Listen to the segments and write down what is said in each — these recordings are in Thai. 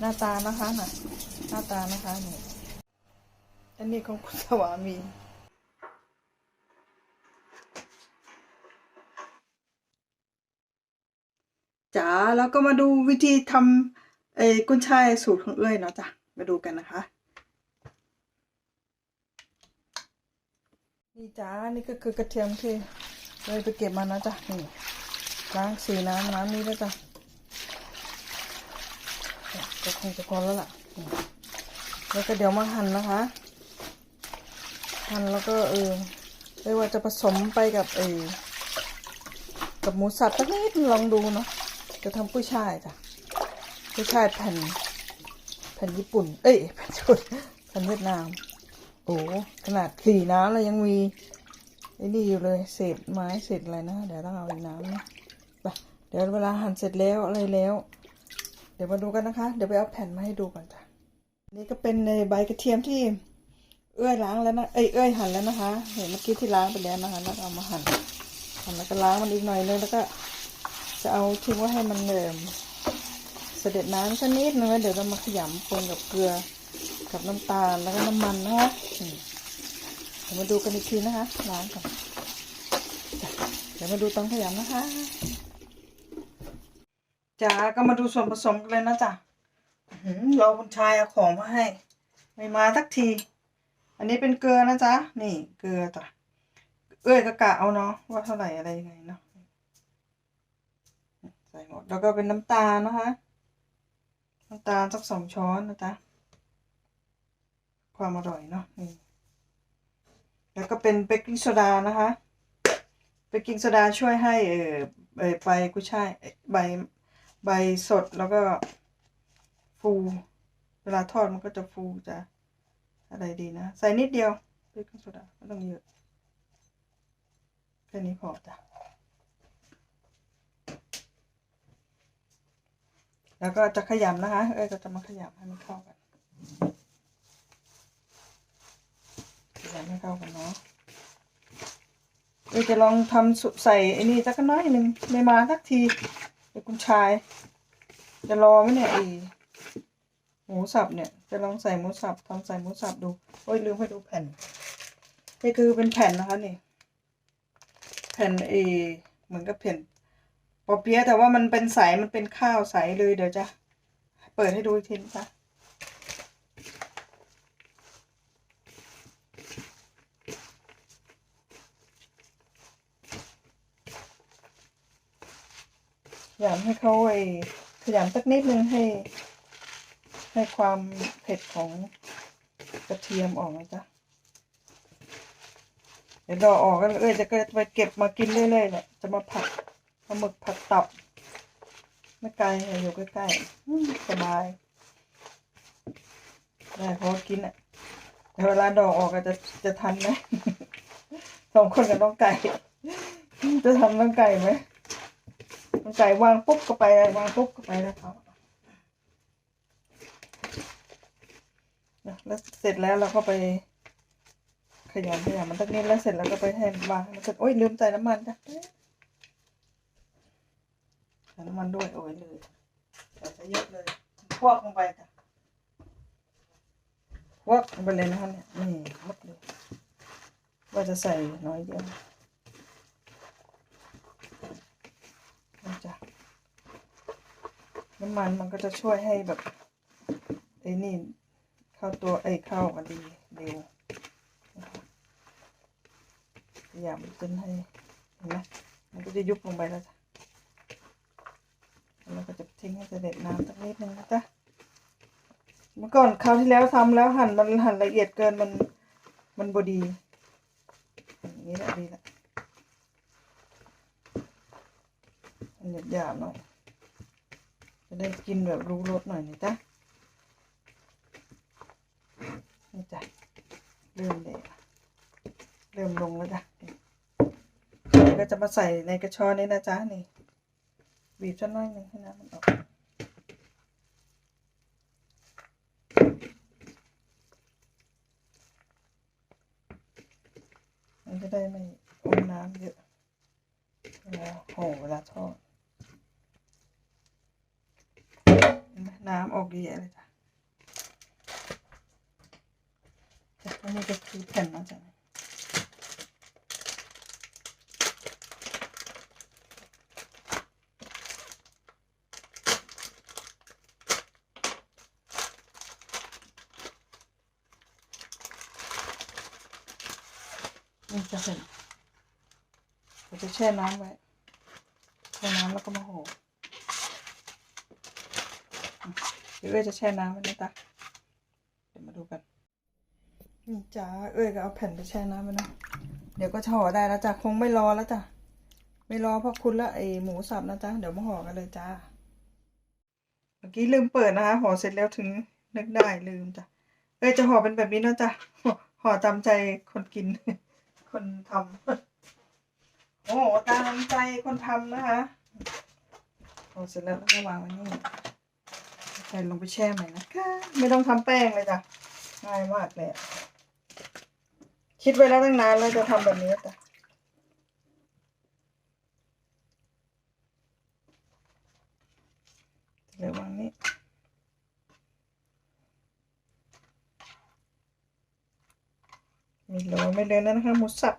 หน้าตานะคะน่ะหน้าตานะคะนี่อันนี้ของคุณสวามีจ๋าแล้วก็มาดูวิธีทำเอ้กุ้ยช่ายสูตรของเอ้ยเนาะจ้ะมาดูกันนะคะ นี่จ้านี่ก็คือกระเทียมที่เลยไปเก็บมานะจ๊ะนี่ล้างสีน้ำน้ำนี้แล้วจ้ะ จะคงจะพอแล้วล่ะ แล้วก็เดี๋ยวมาหั่นนะคะ หั่นแล้วก็เออเรียกว่าจะผสมไปกับเออกับหมูสับสักนิดลองดูเนาะ จะทำกุ้ยช่ายจ้ะกุ้ยช่ายแผ่น แผ่นญี่ปุ่น เอ้ยแผ่นญี่ปุ่นแผ่นเวียดนาม โอ้ขนาดสี่น้ำแล้วยังมีไอ้นี่อยู่เลยเศษไม้เศษอะไรนะ เดี๋ยวต้องเอาอีกน้ำนะไปเดี๋ยวเวลาหั่นเสร็จแล้วอะไรแล้ว เดี๋ยวมาดูกันนะคะ เดี๋ยวไปเอาแผ่นมาให้ดูก่อนจ้ะนี่ก็เป็นในใบกระเทียมที่เอื้อยล้างแล้วนะเอ้ยเอื้อยหั่นแล้วนะคะ เห็นเมื่อกี้ที่ล้างไปแล้วนะคะแล้วเอามาหั่นหั่นแล้วก็ล้างมันอีกหน่อยนึงแล้วก็ จะเอาทิ้งไว้ให้มันเดิมเสด็จน้ำสักนิดนึงแล้วเดี๋ยวเรามาขยำปนกับเกลือกับน้ำตาลแล้วก็น้ำมันนะคะเดี๋ยวมาดูกันอีกทีนะคะล้างก่อนเดี๋ยวมาดูตอนขยำนะคะ จ้าก็มาดูส่วนผสมกันเลยนะจ๊ะอื้อหือเราคุณชายเอาของมาให้ ไม่มาสักที อันนี้เป็นเกลือนะจ๊ะ นี่เกลือจ้ะเอ้ยก็กะเอาเนาะว่าเท่าไหร่อะไรยังไงเนาะใส่หมดแล้วก็เป็นน้ำตาลนะคะน้ำตาลสักสองช้อนนะจ๊ะความอร่อยเนาะนี่แล้วก็เป็นเบกกิ้งโซดานะคะเบกกิ้งโซดาช่วยให้เออใบกุ้ยช่ายใบ ใบสดแล้วก็ฟู เวลาทอดมันก็จะฟูจะอะไรดีนะ ใส่นิดเดียวเบกกิ้งโซดาไม่ต้องเยอะแค่นี้พอจ้ะแล้วก็จะขยำนะคะ เอ้ยก็จะมาขยำให้มันเข้ากันขยำให้เข้ากันเนาะเดี๋ยจะลองทำใส่ไอ้นี่สักน้อยหนึ่งไม่มาสักที เดี๋ยวคุณชาย จะรอไหมเนี่ยไอหมูสับเนี่ย จะลองใส่หมูสับทำใส่หมูสับดูโอ้ยลืมให้ดูแผ่นนี่คือเป็นแผ่นนะคะนี่ แผ่นเอเหมือนกับแผ่นปอเปี๊ยะแต่ว่ามันเป็นใสมันเป็นข้าวใสเลยเดี๋ยวจะ เปิดให้ดูอีกทีนะคะ ยำให้เขาไอ้ขยำสักนิดนึงให้ ให้ความเผ็ดของกระเทียมออกนะจ๊ะเดี๋ยวราออกกันเอ้ยจะไปเก็บมากินเรื่อยๆเนี่ยจะมาผัดปลาหมึกผัดตับไม่ไกลอยู่ใกล้ๆสบายได้พอกินอะแต่เวลาดอกออกก็จะจะทันไหมสองคนกับน้องไก่ จะทำน้องไก่ไหม มันใส่วางปุ๊บก็ไปเลยวางปุ๊บก็ไปแล้วครับนะแล้วเสร็จแล้วเราก็ไปขยำขยำมันสักนิดแล้วเสร็จแล้วก็ไปให้วางมันเสร็จโอ้ยลืมใส่น้ำมันจ้ะใส่น้ำมันด้วยโอ้ยเลยใส่เยอะเลยพวกลงไปจ้ะพวกลงไปเลยนะคะเนี่ยนี่หมดเลยว่าจะใส่น้อยเดียวนะจ๊ะ น้ำมันมันก็จะช่วยให้แบบไอ้นี่เข้าตัวไอ้เข้ากันดีเร็วนะคะพยายามจนให้เห็นไหมมันก็จะยุบลงไปแล้วจ้ะแล้วก็จะทิ้งให้เสด็จน้ำสักนิดนึงนะจ๊ะเมื่อก่อนคราวที่แล้วทำแล้วหั่นมันหั่นละเอียดเกินมันมันบดีอย่างนี้แหละดีละมันหยาบๆหน่อยจะ ได้กินแบบรู้รสหน่อยนะจ๊ะนี่จ้ะเริ่มเลยเริ่มลงแล้วจ้ะก็จะมาใส่ในกระชอนนี้นะจ๊ะนี่บีบสักหน่อยหนึ่งให้น้ำมันออกมันจะได้ไม่อมน้ำเยอะเวลาห่อเวลาทอดเห็ น้ำออกเยอะเลยจ้ะจ้ะอันนี้จะคือแผ่นมาจากนี่จะเสร็จเราจะแช่น้ำไว้แช่น้ำแล้วก็มาห่อ เอ้ยจะแช่น้ำไว้นะจ๊ะเดี๋ยวมาดูกันนี่จ้าเอ้ยก็เอาแผ่นไปแช่น้ำไว้นะเดี๋ยวก็จะห่อได้แล้วจ้ะคงไม่รอแล้วจ้ะไม่รอเพราะคุณละไอหมูสับนะจ๊ะเดี๋ยวมาห่อกันเลยจ้าเมื่อกี้ลืมเปิดนะคะห่อเสร็จแล้วถึงนึกได้ลืมจ้ะเอ้ยจะห่อเป็นแบบนี้นะจ๊ะห่อตามใจคนกิน คนทำโอ้ตามใจคนทำนะคะห่อเสร็จแล้วแล้วก็วางไว้นี่ ส่ลงไปแช่ใหม่นะคะ ไม่ต้องทำแป้งเลยจ้ะง่ายมากเลยอะคิดไว้แล้วตั้งนานแล้วจะทำแบบนี้จ้ะเดี๋ยววางนี้ไม่รอไม่เลยแล้วนะคะหมูสับ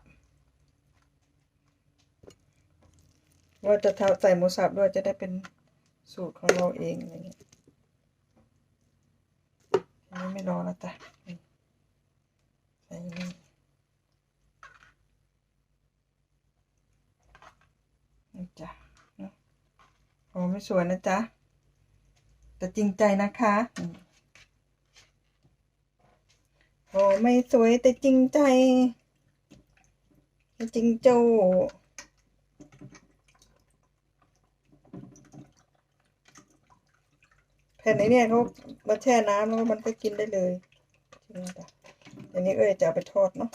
ว่าจะทาใส่หมูสับด้วยจะได้เป็นสูตรของเราเองอะไรเงี้ย นนี้ไม่รอแล้วจ้ะใส่นี่นี่จ้ะเนาโอ้ไม่สวยนะจ๊ะ แต่จริงใจนะคะโอ้ไม่สวยแต่จริงใจแต่จริงโจ แผ่นนี้เนี่ยเขามาแช่น้ำแล้วมันก็กินได้เลยจริงจ้ะอันนี้เอ้ยจะเอาไปทอดเนาะ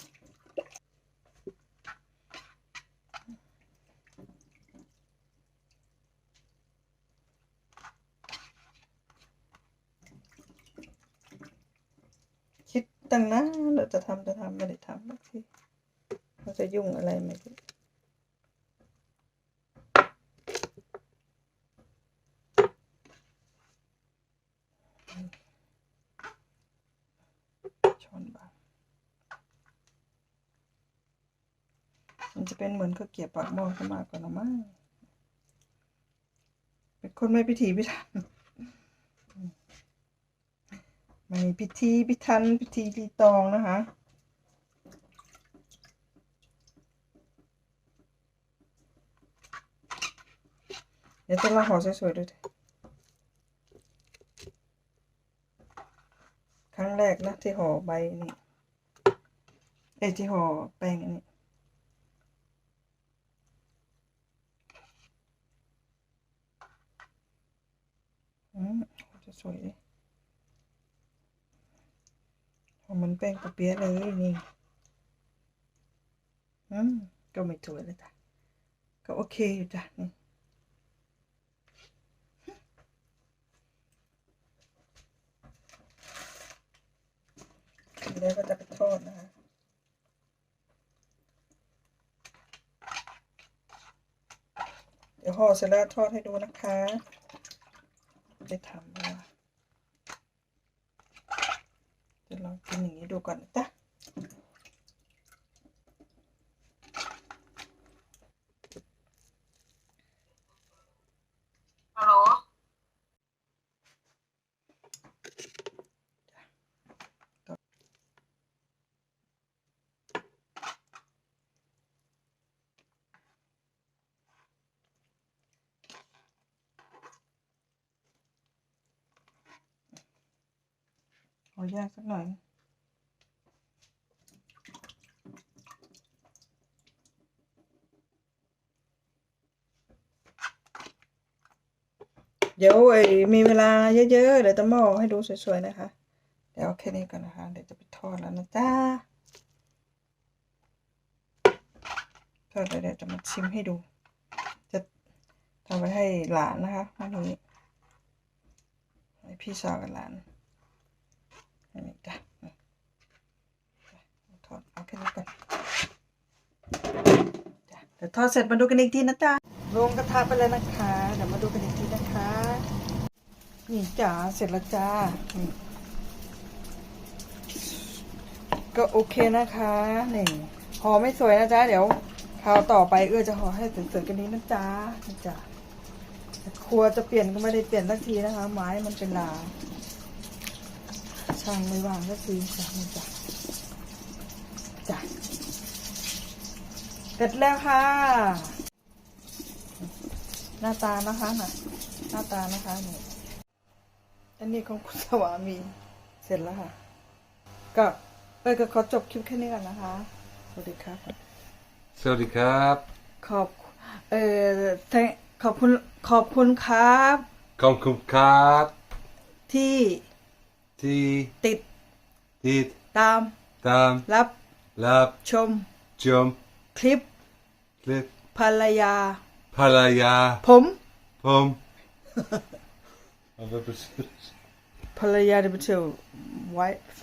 คิดตั้งนานเราจะทำจะทำไม่ได้ทำสักทีเราจะยุ่งอะไรไม่รู้ช้อนบาง มันจะเป็นเหมือนข้าวเกี๊ยวปากหม้อขึ้นมากกว่านะมั้งเป็นคนไม่พิถีพิถันไม่พิธีพิธันพิธีรีตองนะคะเดี๋ยวต้องมาห่อสวยๆด้วยดิครั้งแรกนะที่ห่อใบนี่เอที่ห่อแป้งอันนี้อืมจะ สวยดิเอามันแป้งกระเปี๊ยะเลยนี่อืมก็ไม่สวยเลยจ้ะก็โอเคอยู่จ้ะนี่แล้วก็จะไปทอดนะคะเดี๋ยวห่อเสร็จแล้วทอดให้ดูนะคะ จะทำว่า จะลอง กินอย่างนี้ดูก่อนนะจ๊ะฮัลโหลขอย่างสักหน่อย เดี๋ยวไอ้มีเวลาเยอะๆเดี๋ยวจะมอให้ดูสวยๆนะคะ เดี๋ยวเอาแค่นี้ก่อนนะคะ เดี๋ยวจะไปทอดแล้วนะจ๊ะทอดเดี๋ยวจะมาชิมให้ดู จะทำไว้ให้หลานนะคะวันนี้ให้พี่สาวกับหลานนนี้จ้ะทอดเอาแค่นี้ก่อนเดี๋ยวทอดเสร็จมาดูกันอีกทีนะจ๊ะ ลงกระทะไปเลยนะคะ เดี๋ยวมาดูกันอีกทีนะคะ นี่จ๋าเสร็จแล้วจ้า ก็โอเคนะคะนี่ห่อไม่สวยนะจ๊ะ เดี๋ยวคราวต่อไปเอื้อจะห่อให้สวยๆกันนี้นะจ๊ะนี่จ้ะครัวจะเปลี่ยนก็ไม่ได้เปลี่ยนสักทีนะคะ ไม้มันเป็นลาช่างไม่ว่างสักทีจ้ะนี่จ้ะจ้ะเสร็จแล้วค่ะ หน้าตานะคะน่ะ หน้าตานะคะนี่อันนี้ของคุณสวามีเสร็จแล้วค่ะ ก็เออก็ขอจบคลิปแค่นี้ก่อนนะคะ สวัสดีครับ สวัสดีครับ ขอบเออ thank- ขอบคุณขอบคุณครับ ขอบคุณครับ ที่ที่ติดติดตามตามรับรับชมชมคลิป คลิปภรรยา ภรรยา ผมผมเอาไปประชุม ภรรยา the betrayal wife